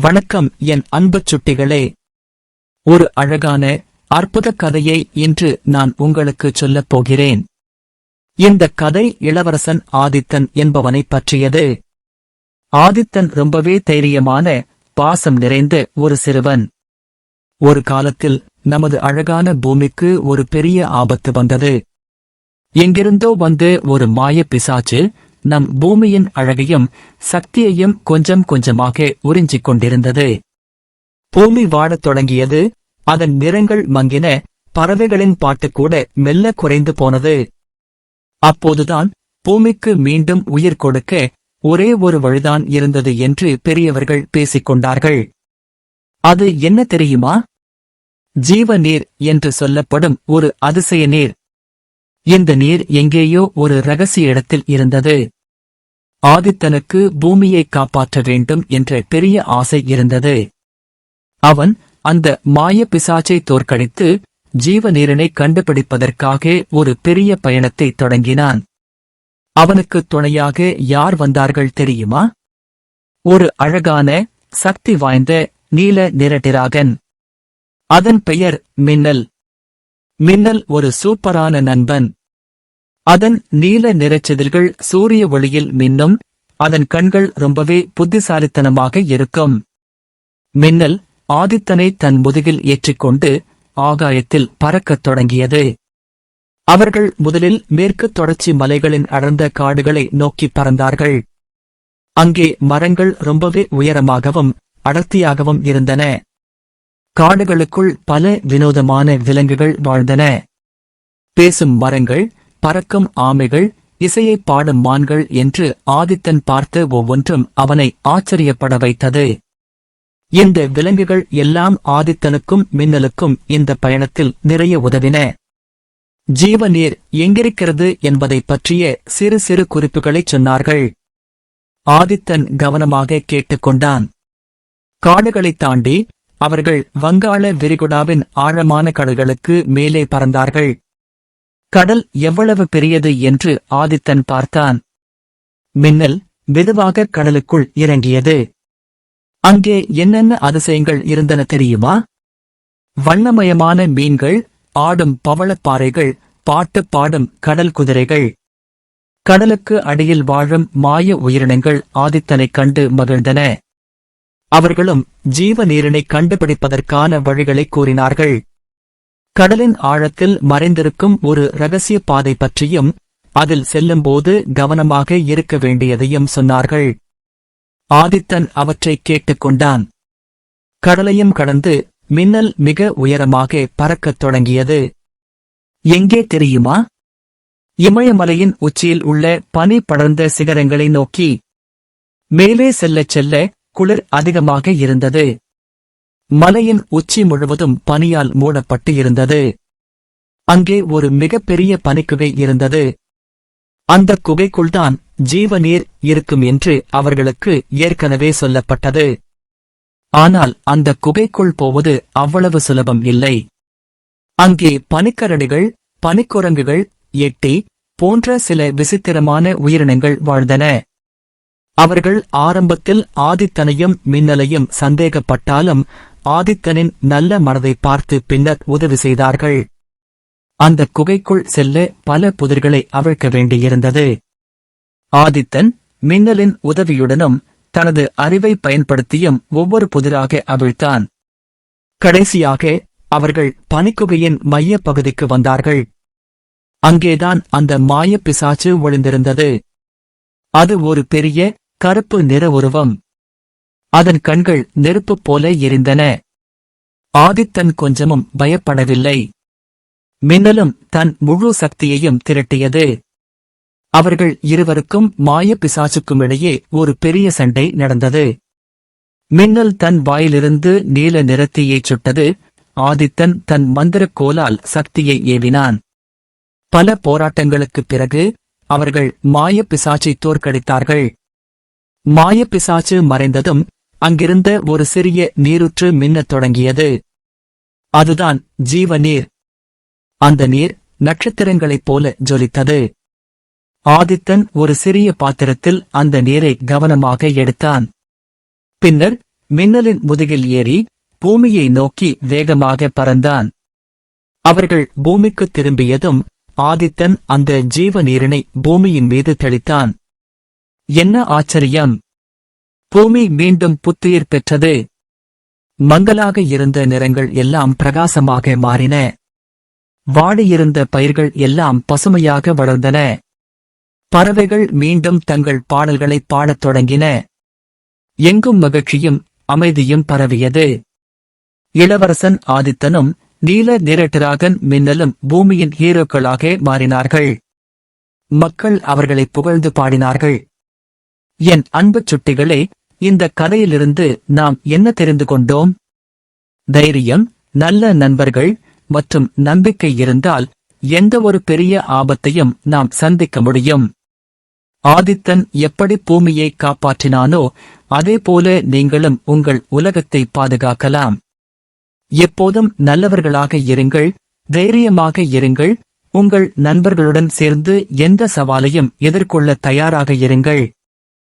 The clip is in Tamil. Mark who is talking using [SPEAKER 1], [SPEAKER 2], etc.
[SPEAKER 1] வணக்கம் என் அன்பு சுட்டிகளே. ஒரு அழகான அற்புத கதையை இன்று நான் உங்களுக்கு சொல்லப் போகிறேன். இந்த கதை இளவரசன் ஆதித்தன் என்பவனைப் பற்றியது. ஆதித்தன் ரொம்பவே தைரியமான பாசம் நிறைந்த ஒரு சிறுவன். ஒரு காலத்தில் நமது அழகான பூமிக்கு ஒரு பெரிய ஆபத்து வந்தது. எங்கிருந்தோ வந்து ஒரு மாய பிசாச்சு நம் பூமியின் அழகையும் சக்தியையும் கொஞ்சம் கொஞ்சமாக உறிஞ்சிக் கொண்டிருந்தது. பூமி வாடத் தொடங்கியது. அதன் நிறங்கள் மங்கின பறவைகளின் பாட்டு கூட மெல்ல குறைந்து போனது. அப்போதுதான் பூமிக்கு மீண்டும் உயிர் கொடுக்க ஒரே ஒரு வழிதான் இருந்தது என்று பெரியவர்கள் பேசிக் கொண்டார்கள். அது என்ன தெரியுமா? ஜீவ நீர் என்று சொல்லப்படும் ஒரு அதிசய நீர். இந்த நீர் எங்கேயோ ஒரு ரகசிய இடத்தில் இருந்தது. ஆதித்தனுக்கு பூமியை காப்பாற்ற வேண்டும் என்ற பெரிய ஆசை இருந்தது. அவன் அந்த மாய பிசாச்சை தோற்கடித்து ஜீவநீரனை கண்டுபிடிப்பதற்காக ஒரு பெரிய பயணத்தை தொடங்கினான். அவனுக்கு துணையாக யார் வந்தார்கள் தெரியுமா? ஒரு அழகான சக்தி வாய்ந்த நீல நிரட்டிராகன் அதன் பெயர் மின்னல். மின்னல் ஒரு சூப்பரான நண்பன். அதன் நீல நிறச்செதிர்கள் சூரிய ஒளியில் மின்னும் அதன் கண்கள் ரொம்பவே புத்திசாலித்தனமாக இருக்கும். மின்னல் ஆதித்தனை தன் முதுகில் ஏற்றிக்கொண்டு ஆகாயத்தில் பறக்கத் தொடங்கியது. அவர்கள் முதலில் மேற்கு தொடர்ச்சி மலைகளின் அடர்ந்த காடுகளை நோக்கி பறந்தார்கள். அங்கே மரங்கள் ரொம்பவே உயரமாகவும் அடர்த்தியாகவும் இருந்தன. காடுகளுக்குள் பல வினோதமான விலங்குகள் வாழ்ந்தன. பேசும் மரங்கள் பறக்கும் ஆமைகள் இசையை பாடும் மான்கள் என்று ஆதித்தன் பார்த்து ஒவ்வொன்றும் அவனை ஆச்சரியப்பட வைத்தது. இந்த விலங்குகள் எல்லாம் ஆதித்தனுக்கும் மின்னலுக்கும் இந்த பயணத்தில் நிறைய உதவின. ஜீவநீர் எங்கிருக்கிறது என்பதைப் பற்றிய சிறு சிறு குறிப்புகளைச் சொன்னார்கள். ஆதித்தன் கவனமாக கேட்டுக்கொண்டான் காடுகளைத் தாண்டி அவர்கள் வங்காள விரிகுடாவின் ஆழமான கடல்களுக்கு மேலே பறந்தார்கள். கடல் எவ்வளவு பெரியது என்று ஆதித்தன் பார்த்தான். மின்னல் மெதுவாக கடலுக்குள் இறங்கியது. அங்கே என்னென்ன அதிசயங்கள் இருந்தன தெரியுமா? வண்ணமயமான மீன்கள் ஆடும் பவளப்பாறைகள் பாட்டு பாடும் கடல் குதிரைகள். கடலுக்கு அடியில் வாழும் மாய உயிரினங்கள் ஆதித்தனைக் கண்டு மகிழ்ந்தன. அவர்களும் ஜீவ நீரினை கண்டுபிடிப்பதற்கான வழிகளை கூறினார்கள். கடலின் ஆழத்தில் மறைந்திருக்கும் ஒரு ரகசிய பாதை பற்றியும் அதில் செல்லும்போது கவனமாக இருக்க வேண்டியதையும் சொன்னார்கள். ஆதித்தன் அவற்றை கேட்டுக்கொண்டான் கடலையும் கடந்து மின்னல் மிக உயரமாக பறக்கத் தொடங்கியது. எங்கே தெரியுமா? இமயமலையின் உச்சியில் உள்ள பனி படர்ந்த சிகரங்களை நோக்கி. மேலே செல்லச் செல்ல குளிர் அதிகமாக இருந்தது. மலையின் உச்சி முழுவதும் பனியால் மூடப்பட்டு இருந்தது அங்கே ஒரு மிகப்பெரிய பனிக்குகை இருந்தது. அந்த குகைக்குள்தான் ஜீவ நீர் இருக்கும் என்று அவர்களுக்கு ஏற்கனவே சொல்லப்பட்டது. ஆனால் அந்த குகைக்குள் போவது அவ்வளவு சுலபம் இல்லை. அங்கே பனிக்கரடிகள் பனிக்குரங்குகள் எட்டி போன்ற சில விசித்திரமான உயிரினங்கள் வாழ்ந்தன. அவர்கள் ஆரம்பத்தில் ஆதித்தனையும் மின்னலையும் சந்தேகப்பட்டாலும் ஆதித்தனின் நல்ல மனதை பார்த்து பின்னர் உதவி செய்தார்கள். அந்த குகைக்குள் செல்ல பல புதிர்களை அவிழ்க்க வேண்டியிருந்தது. ஆதித்தன் மின்னலின் உதவியுடனும் தனது அறிவை பயன்படுத்தியும் ஒவ்வொரு புதிராக அவிழ்த்தான். கடைசியாக அவர்கள் பனிக்குகையின் மையப் பகுதிக்கு வந்தார்கள். அங்கேதான் அந்த மாய பிசாச்சு ஒளிந்திருந்தது. அது ஒரு பெரிய கருப்பு நிற உருவம். அதன் கண்கள் நெருப்பு போல எரிந்தன. ஆதித்தன் கொஞ்சமும் பயப்படவில்லை. மின்னலும் தன் முழு சக்தியையும் திரட்டியது. அவர்கள் இருவருக்கும் மாய பிசாசுக்கும் இடையே ஒரு பெரிய சண்டை நடந்தது. மின்னல் தன் வாயிலிருந்து நீல நிறத்தியை சுட்டது. ஆதித்தன் தன் மந்திரக் கோலால் சக்தியை ஏவினான். பல போராட்டங்களுக்குப் பிறகு அவர்கள் மாய பிசாச்சை தோற்கடித்தார்கள். மாய பிசாச்சு மறைந்ததும் அங்கிருந்த ஒரு சிறிய நீருற்று மின்னத் தொடங்கியது. அதுதான் ஜீவ நீர். அந்த நீர் நட்சத்திரங்களைப் போல ஜொலித்தது. ஆதித்தன் ஒரு சிறிய பாத்திரத்தில் அந்த நீரை கவனமாக எடுத்தான். பின்னர் மின்னலின் முதுகில் ஏறி பூமியை நோக்கி வேகமாக பறந்தான். அவர்கள் பூமிக்கு திரும்பியதும் ஆதித்தன் அந்த ஜீவ நீரினை பூமியின் மீது தெளித்தான். என்ன ஆச்சரியம்! பூமி மீண்டும் புத்துயிர் பெற்றது. மங்கலாக இருந்த நிறங்கள் எல்லாம் பிரகாசமாக மாறின. வாடியிருந்த பயிர்கள் எல்லாம் பசுமையாக வளர்ந்தன. பறவைகள் மீண்டும் தங்கள் பாடல்களை பாடத் தொடங்கின. எங்கும் மகிழ்ச்சியும் அமைதியும் பரவியது. இளவரசன் ஆதித்தனும் நீல நிரட்டராகன் மின்னலும் பூமியின் ஹீரோக்களாக மாறினார்கள். மக்கள் அவர்களை புகழ்ந்து பாடினார்கள். என் அன்புச் சுட்டிகளே இந்த கதையிலிருந்து நாம் என்ன தெரிந்து கொண்டோம்? தைரியம் நல்ல நண்பர்கள் மற்றும் நம்பிக்கை இருந்தால் எந்த ஒரு பெரிய ஆபத்தையும் நாம் சந்திக்க முடியும். ஆதித்தன் எப்படி பூமியை காப்பாற்றினானோ அதேபோல நீங்களும் உங்கள் உலகத்தை பாதுகாக்கலாம். எப்போதும் நல்லவர்களாக இருங்கள் தைரியமாக இருங்கள் உங்கள் நண்பர்களுடன் சேர்ந்து எந்த சவாலையும் எதிர்கொள்ள தயாராக இருங்கள்.